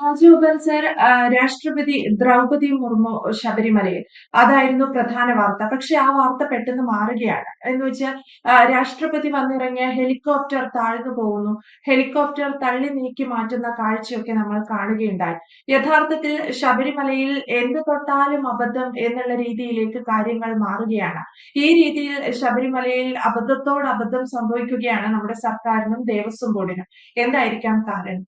Rajagopal sir രാഷ്ട്രപതി ദ്രൗപതി മുർമു ശബരിമലയിൽ. അതായിരുന്നു പ്രധാന വാർത്ത. പക്ഷെ ആ വാർത്ത പെട്ടെന്ന് മാറുകയാണ്. എന്ന് വെച്ചാൽ രാഷ്ട്രപതി വന്നിറങ്ങിയ ഹെലികോപ്റ്റർ താഴ്ന്നു പോകുന്നു. ഹെലികോപ്റ്റർ തള്ളി നീക്കി മാറ്റുന്ന കാഴ്ചയൊക്കെ നമ്മൾ കാണുകയുണ്ടായി. യഥാർത്ഥത്തിൽ ശബരിമലയിൽ എന്ത് തൊട്ടാലും അബദ്ധം എന്നുള്ള രീതിയിലേക്ക് കാര്യങ്ങൾ മാറുകയാണ്. ഈ രീതിയിൽ ശബരിമലയിൽ അബദ്ധത്തോട് അബദ്ധം സംഭവിക്കുകയാണ് നമ്മുടെ സർക്കാരിനും ദേവസ്വം ബോർഡിനും. എന്തായിരിക്കാം കാരണം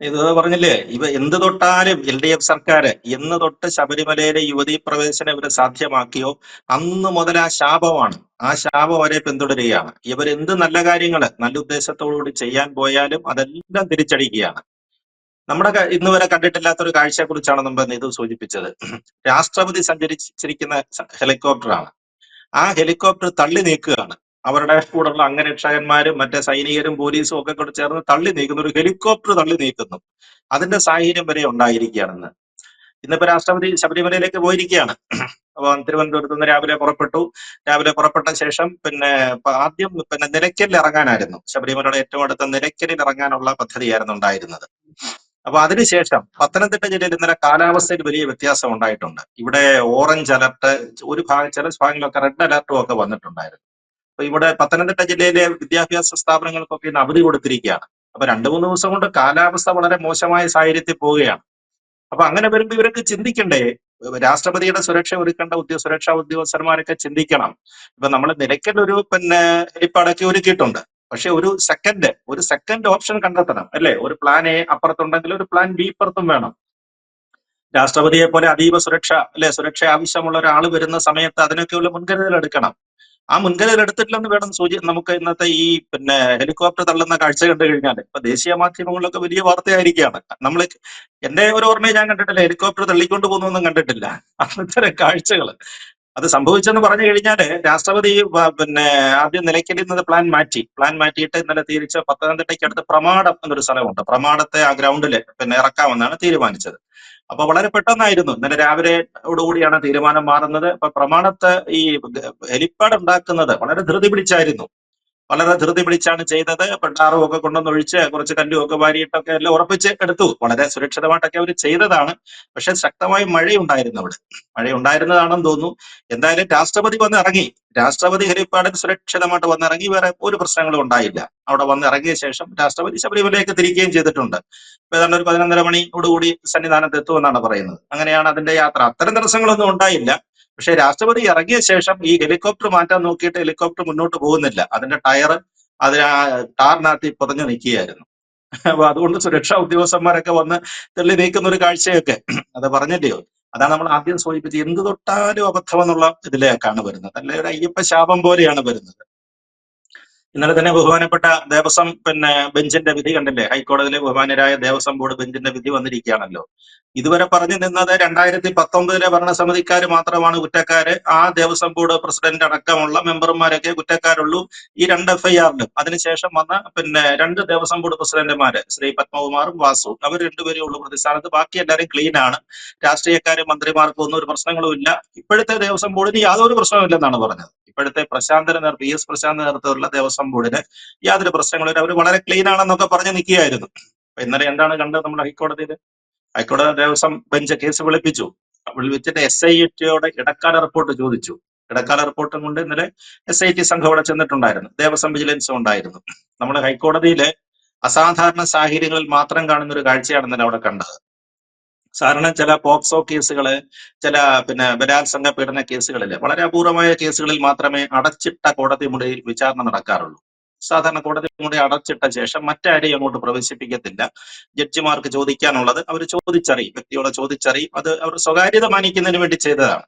ഇത് പറഞ്ഞില്ലേ ഇവ എന്ത് തൊട്ടാലും എൽ ഡി എഫ് സർക്കാർ എന്ന് തൊട്ട് ശബരിമലയിലെ യുവതീ പ്രവേശനം ഇവരെ സാധ്യമാക്കിയോ അന്ന് മുതൽ ആ ശാപമാണ്. ആ ശാപം അവരെ പിന്തുടരുകയാണ്. ഇവർ എന്ത് നല്ല കാര്യങ്ങൾ നല്ല ഉദ്ദേശത്തോടുകൂടി ചെയ്യാൻ പോയാലും അതെല്ലാം തിരിച്ചടിക്കുകയാണ്. നമ്മുടെ ഇന്ന് വരെ കണ്ടിട്ടില്ലാത്ത ഒരു കാഴ്ചയെ നമ്മൾ ഇത് സൂചിപ്പിച്ചത്. രാഷ്ട്രപതി സഞ്ചരിച്ചിരിക്കുന്ന ഹെലികോപ്റ്ററാണ്. ആ ഹെലികോപ്റ്റർ തള്ളി നീക്കുകയാണ്. അവരുടെ കൂടെയുള്ള അംഗരക്ഷകന്മാരും മറ്റേ സൈനികരും പോലീസും ഒക്കെ കൂടെ ചേർന്ന് തള്ളി നീക്കുന്നു ഒരു ഹെലികോപ്റ്റർ തള്ളി നീക്കുന്നു. അതിന്റെ സാഹചര്യം വരെ ഉണ്ടായിരിക്കുകയാണെന്ന്. ഇന്നിപ്പോ രാഷ്ട്രപതി ശബരിമലയിലേക്ക് പോയിരിക്കുകയാണ്. അപ്പൊ തിരുവനന്തപുരത്ത് നിന്ന് രാവിലെ പുറപ്പെട്ടു. രാവിലെ പുറപ്പെട്ട ശേഷം പിന്നെ ആദ്യം പിന്നെ നിലയ്ക്കലിൽ ഇറങ്ങാനായിരുന്നു. ശബരിമലയുടെ ഏറ്റവും അടുത്ത നിലയ്ക്കലിൽ ഇറങ്ങാനുള്ള പദ്ധതിയായിരുന്നു ഉണ്ടായിരുന്നത്. അപ്പൊ അതിനുശേഷം പത്തനംതിട്ട ജില്ലയിൽ ഇന്നലെ കാലാവസ്ഥയിൽ വലിയ വ്യത്യാസം ഉണ്ടായിട്ടുണ്ട്. ഇവിടെ ഓറഞ്ച് അലർട്ട് ഒരു ഭാഗം ചില ഭാഗങ്ങളിലൊക്കെ റെഡ് അലർട്ടും ഒക്കെ വന്നിട്ടുണ്ടായിരുന്നു. ഇവിടെ പത്തനംതിട്ട ജില്ലയിലെ വിദ്യാഭ്യാസ സ്ഥാപനങ്ങൾക്കൊക്കെ ഇന്ന് അവധി കൊടുത്തിരിക്കുകയാണ്. അപ്പൊ രണ്ടു മൂന്ന് ദിവസം കൊണ്ട് കാലാവസ്ഥ വളരെ മോശമായ സാഹചര്യത്തിൽ പോവുകയാണ്. അപ്പൊ അങ്ങനെ വരുമ്പോ ഇവർക്ക് ചിന്തിക്കണ്ടേ? രാഷ്ട്രപതിയുടെ സുരക്ഷ ഒരുക്കേണ്ട ഉദ്യോഗ സുരക്ഷാ ഉദ്യോഗസ്ഥന്മാരൊക്കെ ചിന്തിക്കണം. ഇപ്പൊ നമ്മൾ നിലയ്ക്കൽ ഒരു പിന്നെ ഹെലിപ്പാടൊക്കെ ഒരുക്കിയിട്ടുണ്ട്. പക്ഷെ ഒരു സെക്കൻഡ് ഒരു സെക്കൻഡ് ഓപ്ഷൻ കണ്ടെത്തണം അല്ലെ? ഒരു പ്ലാൻ എ അപ്പുറത്തുണ്ടെങ്കിൽ ഒരു പ്ലാൻ ബി ഇപ്പുറത്തും വേണം. രാഷ്ട്രപതിയെ പോലെ അതീവ സുരക്ഷ അല്ലെ? സുരക്ഷ ആവശ്യമുള്ള ഒരാൾ വരുന്ന സമയത്ത് അതിനൊക്കെയുള്ള മുൻകരുതൽ എടുക്കണം. ആ മുൻകരുതൽ എടുത്തിട്ടില്ലെന്ന് വേണം സൂചി നമുക്ക് ഇന്നത്തെ ഈ പിന്നെ ഹെലികോപ്റ്റർ തള്ളുന്ന കാഴ്ച കണ്ടു കഴിഞ്ഞാൽ ഇപ്പൊ ദേശീയ മാധ്യമങ്ങളിലൊക്കെ വലിയ വാർത്തയായിരിക്കുകയാണ്. നമ്മൾ എന്റെ ഒരു ഓർമ്മയെ ഞാൻ കണ്ടിട്ടില്ല. ഹെലികോപ്റ്റർ തള്ളിക്കൊണ്ട് പോകുന്നൊന്നും കണ്ടിട്ടില്ല. അത്തരം കാഴ്ചകൾ അത് സംഭവിച്ചെന്ന് പറഞ്ഞു കഴിഞ്ഞാൽ രാഷ്ട്രപതി പിന്നെ ആദ്യം നിലയ്ക്കലിരുന്നത് പ്ലാൻ മാറ്റി. പ്ലാൻ മാറ്റിയിട്ട് ഇന്നലെ തിരിച്ച് പത്തനംതിട്ടയ്ക്ക് അടുത്ത് പ്രമാടം എന്നൊരു സ്ഥലമുണ്ട്. പ്രമാടത്തെ ആ ഗ്രൗണ്ടിൽ പിന്നെ ഇറക്കാമെന്നാണ് തീരുമാനിച്ചത്. അപ്പൊ വളരെ പെട്ടെന്നായിരുന്നു. ഇന്നലെ രാവിലെ ഓടുകൂടിയാണ് തീരുമാനം മാറുന്നത്. അപ്പൊ പ്രമാണത്തെ ഈ ഹെലിപ്പാഡ് ഉണ്ടാക്കുന്നത് വളരെ ധൃതി പിടിച്ചായിരുന്നു. വളരെ ധൃതി പിടിച്ചാണ് ചെയ്തത്. പെട്ടാറും ഒക്കെ കൊണ്ടുവന്നൊഴിച്ച് കുറച്ച് കല്ലും ഒക്കെ വാരിയിട്ടൊക്കെ എല്ലാം ഉറപ്പിച്ച് എടുത്തു. വളരെ സുരക്ഷിതമായിട്ടൊക്കെ അവർ ചെയ്തതാണ്. പക്ഷെ ശക്തമായി മഴയുണ്ടായിരുന്നു അവിടെ. മഴ ഉണ്ടായിരുന്നതാണെന്ന് തോന്നുന്നു. എന്തായാലും രാഷ്ട്രപതി വന്ന് ഇറങ്ങി രാഷ്ട്രപതി ഹരിപ്പാടിൽ സുരക്ഷിതമായിട്ട് വന്നിറങ്ങി. വേറെ ഒരു പ്രശ്നങ്ങളും ഉണ്ടായില്ല. അവിടെ വന്ന് ഇറങ്ങിയ ശേഷം രാഷ്ട്രപതി ശബരിമലയിലേക്ക് തിരിക്കുകയും ചെയ്തിട്ടുണ്ട്. ഇപ്പൊ ഏതാണ്ട് ഒരു പതിനൊന്നര മണിയോടുകൂടി സന്നിധാനത്ത് എത്തുമെന്നാണ് പറയുന്നത്. അങ്ങനെയാണ് അതിന്റെ യാത്ര. അത്തരം തടസ്സങ്ങളൊന്നും ഉണ്ടായില്ല. പക്ഷെ രാഷ്ട്രപതി ഇറങ്ങിയ ശേഷം ഈ ഹെലികോപ്റ്റർ മാറ്റാൻ നോക്കിയിട്ട് ഹെലികോപ്റ്റർ മുന്നോട്ട് പോകുന്നില്ല. അതിന്റെ ടയർ അതിന് ടാറിനകത്ത് പുതഞ്ഞു നിൽക്കുകയായിരുന്നു. അപ്പൊ അതുകൊണ്ട് സുരക്ഷാ ഉദ്യോഗസ്ഥന്മാരൊക്കെ വന്ന് തെള്ളി നീക്കുന്ന ഒരു കാഴ്ചയൊക്കെ അത് പറഞ്ഞില്ലയോ? അതാണ് നമ്മൾ ആദ്യം സൂചിപ്പിച്ചത്. എന്ത് തൊട്ടാലും അബദ്ധം എന്നുള്ള ഇതിലേക്കാണ് വരുന്നത്. അല്ലെ ഒരു അയ്യപ്പ ശാപം പോലെയാണ് വരുന്നത്. ഇന്നലെ തന്നെ ബഹുമാനപ്പെട്ട ദേവസ്വം പിന്നെ ബെഞ്ചിന്റെ വിധി കണ്ടില്ലേ? ഹൈക്കോടതിയിലെ ബഹുമാനരായ ദേവസ്വം ബോർഡ് ബെഞ്ചിന്റെ വിധി വന്നിരിക്കുകയാണല്ലോ. ഇതുവരെ പറഞ്ഞു നിന്നത് രണ്ടായിരത്തി പത്തൊമ്പതിലെ ഭരണസമിതിക്കാർ മാത്രമാണ് കുറ്റക്കാര്. ആ ദേവസ്വം ബോർഡ് പ്രസിഡന്റ് അടക്കമുള്ള മെമ്പർമാരൊക്കെ കുറ്റക്കാരുള്ളൂ ഈ രണ്ട് എഫ്ഐആറിലും അതിനുശേഷം വന്ന പിന്നെ രണ്ട് ദേവസ്വം ബോർഡ് പ്രസിഡന്റുമാര് ശ്രീ പത്മകുമാറും വാസു. അവർ രണ്ടുപേരേ ഉള്ളൂ പ്രതിസ്ഥാനത്ത്. ബാക്കി എല്ലാവരും ക്ലീൻ ആണ്. രാഷ്ട്രീയക്കാരും മന്ത്രിമാർക്കും ഒന്നും ഒരു പ്രശ്നങ്ങളും ഇല്ല. ഇപ്പോഴത്തെ ദേവസ്വം ബോർഡിന് യാതൊരു പ്രശ്നവും ഇല്ലെന്നാണ് പറഞ്ഞത്. ഇപ്പോഴത്തെ പ്രശാന്തന നേർ പി എസ് പ്രശാന്ത് നേതൃത്വത്തിലുള്ള ദേവസ്വം ബോർഡിന് യാതൊരു പ്രശ്നങ്ങളും അവർ വളരെ ക്ലീൻ ആണെന്നൊക്കെ പറഞ്ഞ് നിൽക്കുകയായിരുന്നു ഇന്നലെ എന്താണ് കണ്ടത് നമ്മുടെ ഹൈക്കോടതിയിൽ ഹൈക്കോടതി ദേവസ്വം ബെഞ്ച് കേസ് വിളിപ്പിച്ചു. വിളിപ്പിച്ചിട്ട് എസ് ഐ ടിയോടെ ഇടക്കാല റിപ്പോർട്ട് ചോദിച്ചു. ഇടക്കാല റിപ്പോർട്ടും കൊണ്ട് ഇന്നലെ എസ് ഐ ടി സംഘം അവിടെ ചെന്നിട്ടുണ്ടായിരുന്നു. ദേവസ്വം വിജിലൻസും ഉണ്ടായിരുന്നു. നമ്മൾ ഹൈക്കോടതിയിലെ അസാധാരണ സാഹചര്യങ്ങളിൽ മാത്രം കാണുന്ന ഒരു കാഴ്ചയാണ് ഇന്നലെ അവിടെ കണ്ടത്. സാധാരണ ചില പോക്സോ കേസുകൾ ചില പിന്നെ ബലാത്സംഗ പീഡന കേസുകളിൽ വളരെ അപൂർവമായ കേസുകളിൽ മാത്രമേ അടച്ചിട്ട കോടതി മുറിയിൽ വിചാരണ നടക്കാറുള്ളൂ. സാധാരണ കോടതി മുറി അടച്ചിട്ട ശേഷം മറ്റാരെയും അങ്ങോട്ട് പ്രവേശിപ്പിക്കത്തില്ല. ജഡ്ജിമാർക്ക് ചോദിക്കാനുള്ളത് അവർ ചോദിച്ചറിയും. വ്യക്തിയോട് ചോദിച്ചറിയും. അത് അവർ സ്വകാര്യത മാനിക്കുന്നതിന് വേണ്ടി ചെയ്തതാണ്.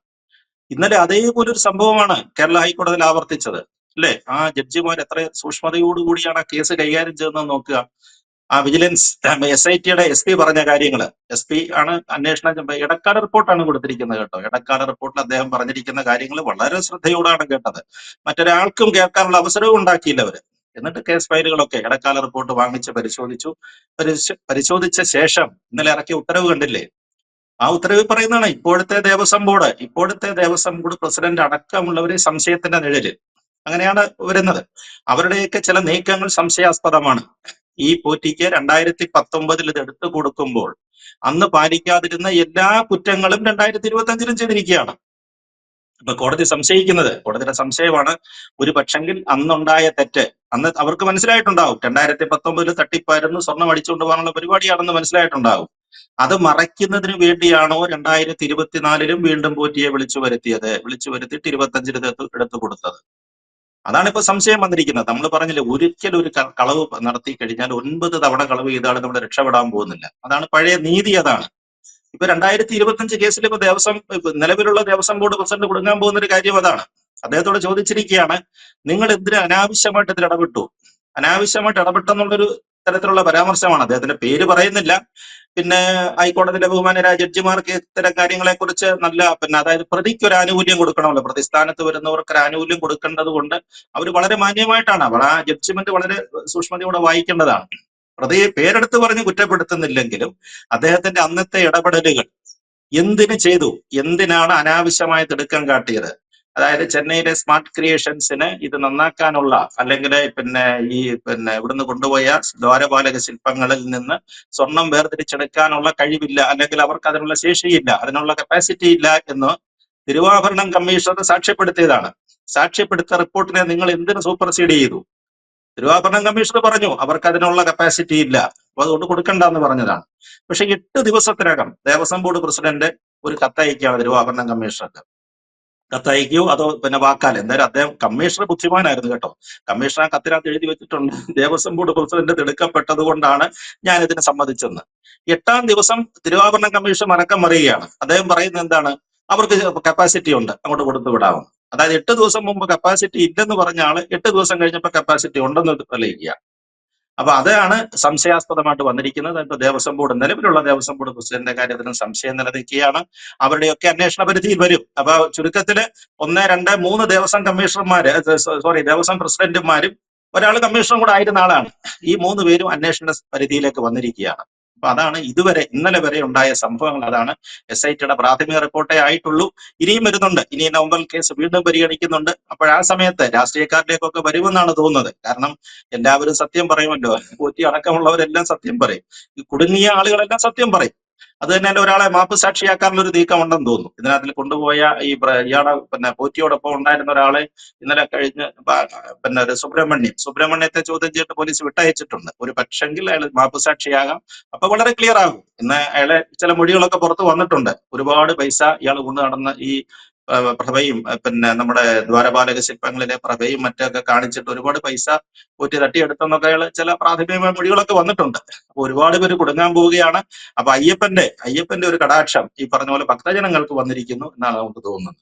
ഇന്നലെ അതേപോലെ ഒരു സംഭവമാണ് കേരള ഹൈക്കോടതിയിൽ ആവർത്തിച്ചത്. അല്ലെ? ആ ജഡ്ജിമാർ എത്ര സൂക്ഷ്മതയോടുകൂടിയാണ് ആ കേസ് കൈകാര്യം ചെയ്തതെന്ന് നോക്കുക. ആ വിജിലൻസ് എസ് ഐ ടിയുടെ എസ് പി പറഞ്ഞ കാര്യങ്ങൾ. എസ് പി ആണ് അന്വേഷണം ഇടക്കാല റിപ്പോർട്ടാണ് കൊടുത്തിരിക്കുന്നത് കേട്ടോ. ഇടക്കാല റിപ്പോർട്ടിൽ അദ്ദേഹം പറഞ്ഞിരിക്കുന്ന കാര്യങ്ങൾ വളരെ ശ്രദ്ധയോടാണ് കേട്ടത്. മറ്റൊരാൾക്കും കേൾക്കാനുള്ള അവസരവും ഉണ്ടാക്കിയില്ല അവർ. എന്നിട്ട് കേസ് ഫയലുകളൊക്കെ ഇടക്കാല റിപ്പോർട്ട് വാങ്ങിച്ച് പരിശോധിച്ചു. പരിശോധിച്ച ശേഷം ഇന്നലെ ഇറക്കിയ ഉത്തരവ് കണ്ടില്ലേ? ആ ഉത്തരവിൽ പറയുന്നതാണ് ഇപ്പോഴത്തെ ദേവസ്വം ബോർഡ് ഇപ്പോഴത്തെ ദേവസ്വം ബോർഡ് പ്രസിഡന്റ് അടക്കമുള്ളവരെ സംശയത്തിന്റെ നിഴലിൽ. അങ്ങനെയാണ് വരുന്നത്. അവരുടെയൊക്കെ ചില നീക്കങ്ങൾ സംശയാസ്പദമാണ്. ഈ പോറ്റിക്ക് രണ്ടായിരത്തി പത്തൊമ്പതിൽ ഇത് എടുത്തു കൊടുക്കുമ്പോൾ അന്ന് പാലിക്കാതിരുന്ന എല്ലാ കുറ്റങ്ങളും രണ്ടായിരത്തി ഇരുപത്തി അഞ്ചിലും ചെയ്തിരിക്കുകയാണ്. ഇപ്പൊ കോടതി സംശയിക്കുന്നത്. കോടതിയുടെ സംശയമാണ്. ഒരു പക്ഷെങ്കിൽ അന്നുണ്ടായ തെറ്റ്. അന്ന് അവർക്ക് മനസ്സിലായിട്ടുണ്ടാവും. രണ്ടായിരത്തി പത്തൊമ്പതിൽ തട്ടിപ്പായിരുന്നു. സ്വർണം അടിച്ചുകൊണ്ട് പോകാനുള്ള പരിപാടിയാണെന്ന് മനസ്സിലായിട്ടുണ്ടാവും. അത് മറയ്ക്കുന്നതിന് വേണ്ടിയാണോ രണ്ടായിരത്തി ഇരുപത്തിനാലിലും വീണ്ടും പോറ്റിയെ വിളിച്ചു വരുത്തിയത്? വിളിച്ചു വരുത്തിയിട്ട് ഇരുപത്തഞ്ചിന് എടുത്ത് കൊടുത്തത്. അതാണ് ഇപ്പൊ സംശയം വന്നിരിക്കുന്നത്. നമ്മൾ പറഞ്ഞില്ലേ ഒരിക്കലും ഒരു കളവ് നടത്തി കഴിഞ്ഞാൽ ഒൻപത് തവണ കളവ് ചെയ്താൽ നമ്മൾ രക്ഷപ്പെടാൻ പോകുന്നില്ല. അതാണ് പഴയ നീതി അതാണ്. ഇപ്പൊ രണ്ടായിരത്തി ഇരുപത്തഞ്ച് കേസിൽ ഇപ്പൊ ദേവസ്വം നിലവിലുള്ള ദേവസ്വം ബോർഡ് പ്രസിഡന്റ് കൊടുക്കാൻ പോകുന്ന ഒരു കാര്യം അതാണ്. അദ്ദേഹത്തോട് ചോദിച്ചിരിക്കുകയാണ് നിങ്ങൾ എന്തിനു അനാവശ്യമായിട്ട് ഇതിൽ ഇടപെട്ടു? അനാവശ്യമായിട്ട് ഇടപെട്ടെന്നുള്ളൊരു തരത്തിലുള്ള പരാമർശമാണ്. അദ്ദേഹത്തിന്റെ പേര് പറയുന്നില്ല. പിന്നെ ഹൈക്കോടതിയിലെ ബഹുമാനരായ ജഡ്ജിമാർക്ക് ഇത്തരം കാര്യങ്ങളെ കുറിച്ച് നല്ല പിന്നെ അതായത് പ്രതിക്ക് ഒരു ആനുകൂല്യം കൊടുക്കണമല്ലോ. പ്രതിസ്ഥാനത്ത് വരുന്നവർക്ക് ഒരു ആനുകൂല്യം കൊടുക്കേണ്ടത് കൊണ്ട് അവർ വളരെ മാന്യമായിട്ടാണ്. അവർ ആ ജഡ്ജ്മെന്റ് വളരെ സൂക്ഷ്മതയോടെ വായിക്കേണ്ടതാണ്. പ്രതിയെ പേരെടുത്ത് പറഞ്ഞ് കുറ്റപ്പെടുത്തുന്നില്ലെങ്കിലും അദ്ദേഹത്തിന്റെ അന്നത്തെ ഇടപെടലുകൾ എന്തിന് ചെയ്തു? എന്തിനാണ് അനാവശ്യമായ തിടുക്കം കാട്ടിയത്? അതായത് ചെന്നൈയിലെ സ്മാർട്ട് ക്രിയേഷൻസിന് ഇത് നന്നാക്കാനുള്ള അല്ലെങ്കിൽ പിന്നെ ഈ പിന്നെ ഇവിടുന്ന് കൊണ്ടുപോയ ദ്വാരപാലക ശില്പങ്ങളിൽ നിന്ന് സ്വർണം വേർതിരിച്ചെടുക്കാനുള്ള കഴിവില്ല അല്ലെങ്കിൽ അവർക്ക് അതിനുള്ള ശേഷിയില്ല അതിനുള്ള കപ്പാസിറ്റി ഇല്ല എന്ന് തിരുവാഭരണം കമ്മീഷണർ സാക്ഷ്യപ്പെടുത്തിയതാണ്. സാക്ഷ്യപ്പെടുത്ത റിപ്പോർട്ടിനെ നിങ്ങൾ എന്തിനു സൂപ്പർസീഡ് ചെയ്തു? തിരുവാഭരണം കമ്മീഷണർ പറഞ്ഞു അവർക്ക് അതിനുള്ള കപ്പാസിറ്റി ഇല്ല. അപ്പൊ അതുകൊണ്ട് കൊടുക്കണ്ട എന്ന് പറഞ്ഞതാണ്. പക്ഷെ എട്ട് ദിവസത്തിനകം ദേവസ്വം ബോർഡ് പ്രസിഡന്റ് ഒരു കത്തയക്കുകയാണ് തിരുവാഭരണം കമ്മീഷണർക്ക്. കത്തയക്കുകയോ അതോ പിന്നെ വാക്കാൽ എന്തായാലും അദ്ദേഹം കമ്മീഷണർ ബുദ്ധിമാനായിരുന്നു കേട്ടോ. കമ്മീഷണർ ആ കത്തിനകത്ത് എഴുതി വെച്ചിട്ടുണ്ട്. ദേവസ്വം ബോർഡ് പ്രസിഡന്റ് തിടുക്കപ്പെട്ടത് കൊണ്ടാണ് ഞാൻ ഇതിനെ സമ്മതിച്ചെന്ന്. എട്ടാം ദിവസം തിരുവാഭരണം കമ്മീഷൻ മറക്കം മറിയുകയാണ് അദ്ദേഹം പറയുന്നത് എന്താണ്? അവർക്ക് കപ്പാസിറ്റി ഉണ്ട്. അങ്ങോട്ട് കൊടുത്തു വിടാവും അതായത് എട്ട് ദിവസം മുമ്പ് കപ്പാസിറ്റി ഇല്ലെന്ന് പറഞ്ഞ ആൾ എട്ട് ദിവസം കഴിഞ്ഞപ്പോൾ കപ്പാസിറ്റി ഉണ്ടെന്ന് തെളിയിക്കുക. അപ്പൊ അതാണ് സംശയാസ്പദമായിട്ട് വന്നിരിക്കുന്നത്. ഇപ്പൊ ദേവസ്വം ബോർഡ് നിലവിലുള്ള ദേവസ്വം ബോർഡ് പ്രസിഡന്റിന്റെ കാര്യത്തിലും സംശയം നിലനിൽക്കുകയാണ്. അവരുടെയൊക്കെ അന്വേഷണ പരിധിയിൽ വരും. അപ്പൊ ചുരുക്കത്തിൽ ഒന്ന് രണ്ട് മൂന്ന് ദേവസ്വം കമ്മീഷണർമാര് സോറി ദേവസ്വം പ്രസിഡന്റുമാരും ഒരാൾ കമ്മീഷണർ കൂടെ ആയിരുന്ന ആളാണ്. ഈ മൂന്ന് പേരും അന്വേഷണ പരിധിയിലേക്ക് വന്നിരിക്കുകയാണ്. അപ്പൊ അതാണ് ഇതുവരെ ഇന്നലെ വരെ ഉണ്ടായ സംഭവങ്ങൾ. അതാണ് എസ് ഐ ടിയുടെ പ്രാഥമിക റിപ്പോർട്ടേ ആയിട്ടുള്ളൂ. ഇനിയും വരുന്നുണ്ട്. ഇനി നവംബർ കേസ് വീണ്ടും പരിഗണിക്കുന്നുണ്ട്. അപ്പോൾ ആ സമയത്ത് രാഷ്ട്രീയക്കാരിലേക്കൊക്കെ വരുമെന്നാണ് തോന്നുന്നത്. കാരണം എല്ലാവരും സത്യം പറയുമല്ലോ. പോറ്റി അടക്കമുള്ളവരെല്ലാം സത്യം പറയും. ഈ കുടുങ്ങിയ ആളുകളെല്ലാം സത്യം പറയും. അത് തന്നെ ഒരാളെ മാപ്പ് സാക്ഷിയാക്കാനുള്ള ഒരു നീക്കം ഉണ്ടെന്ന് തോന്നുന്നു. ഇതിനകത്തിൽ കൊണ്ടുപോയ ഈ ഇയാളെ പിന്നെ പോറ്റിയോടൊപ്പം ഉണ്ടായിരുന്ന ഒരാളെ ഇന്നലെ കഴിഞ്ഞ് പിന്നെ ഒരു സുബ്രഹ്മണ്യം. സുബ്രഹ്മണ്യത്തെ ചോദ്യം ചെയ്തിട്ട് പോലീസ് വിട്ടയച്ചിട്ടുണ്ട്. ഒരു പക്ഷെങ്കിൽ അയാൾ മാപ്പ് സാക്ഷിയാകാം. അപ്പൊ വളരെ ക്ലിയർ ആകും. ഇന്ന് അയാളെ ചില മൊഴികളൊക്കെ പുറത്ത് വന്നിട്ടുണ്ട്. ഒരുപാട് പൈസ ഇയാൾ കൊണ്ടു നടന്ന ഈ പ്രഭയും പിന്നെ നമ്മുടെ ദ്വാരപാലക ശില്പങ്ങളിലെ പ്രഭയും മറ്റൊക്കെ കാണിച്ചിട്ട് ഒരുപാട് പൈസ ഊറ്റി തട്ടിയെടുത്തെന്നൊക്കെ അയാൾ ചില പ്രാഥമിക മൊഴികളൊക്കെ വന്നിട്ടുണ്ട്. ഒരുപാട് പേര് കുടുങ്ങാൻ പോവുകയാണ്. അപ്പൊ അയ്യപ്പന്റെ അയ്യപ്പന്റെ ഒരു കടാക്ഷം ഈ പറഞ്ഞ പോലെ ഭക്തജനങ്ങൾക്ക് വന്നിരിക്കുന്നു എന്നാണ് നമുക്ക് തോന്നുന്നത്.